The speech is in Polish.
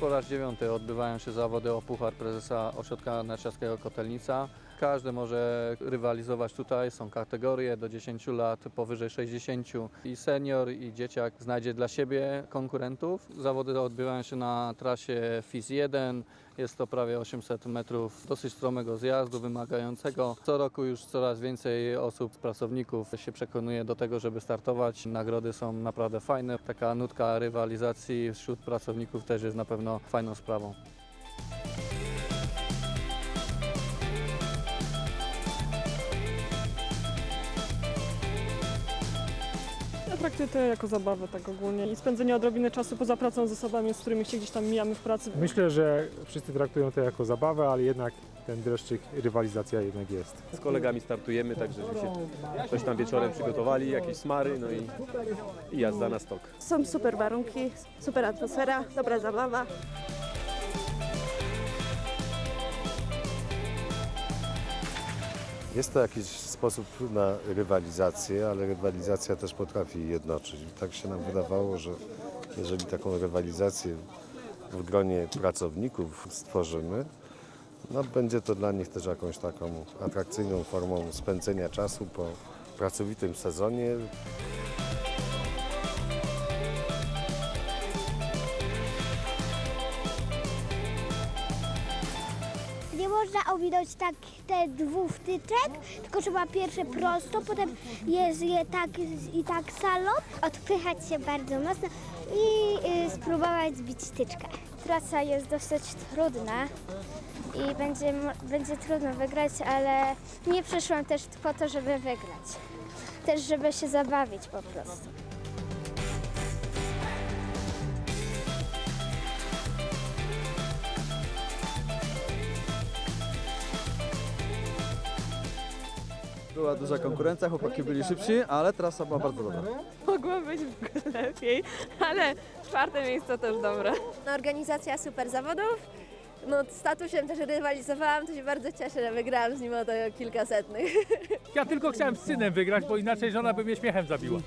po raz dziewiąty odbywają się zawody o Puchar Prezesa Ośrodka Narciarskiego Kotelnica. Każdy może rywalizować tutaj, są kategorie do 10 lat, powyżej 60 i senior i dzieciak znajdzie dla siebie konkurentów. Zawody odbywają się na trasie FIS 1, jest to prawie 800 metrów dosyć stromego zjazdu, wymagającego. Co roku już coraz więcej osób, pracowników się przekonuje do tego, żeby startować. Nagrody są naprawdę fajne. Taka nutka rywalizacji wśród pracowników też jest na pewno fajną sprawą. To jako zabawę tak ogólnie i spędzenie odrobiny czasu poza pracą z osobami, z którymi się gdzieś tam mijamy w pracy. Myślę, że wszyscy traktują to jako zabawę, ale jednak ten dreszczyk, rywalizacja jednak jest. Z kolegami startujemy, także że się coś tam wieczorem przygotowali, jakieś smary, no i, i jazda na stok. Są super warunki, super atmosfera, dobra zabawa. Jest to jakiś sposób na rywalizację, ale rywalizacja też potrafi jednoczyć. Tak się nam wydawało, że jeżeli taką rywalizację w gronie pracowników stworzymy, no będzie to dla nich też jakąś taką atrakcyjną formą spędzenia czasu po pracowitym sezonie. Można ominąć tak te dwóch wtyczek, tylko trzeba pierwsze prosto, potem jest je tak i tak salon, odpychać się bardzo mocno i y, spróbować zbić tyczkę. Trasa jest dosyć trudna i będzie, będzie trudno wygrać, ale nie przyszłam też po to, żeby wygrać. Też, żeby się zabawić po prostu. Była duża konkurencja, chłopaki byli szybsi, ale trasa była bardzo dobra. Mogło być lepiej, ale czwarte miejsce też dobre. Organizacja super zawodów. No, z tatusiem też rywalizowałam, to się bardzo cieszę, że wygrałam z nim o to kilkasetnych. Ja tylko chciałem z synem wygrać, bo inaczej żona by mnie śmiechem zabiła.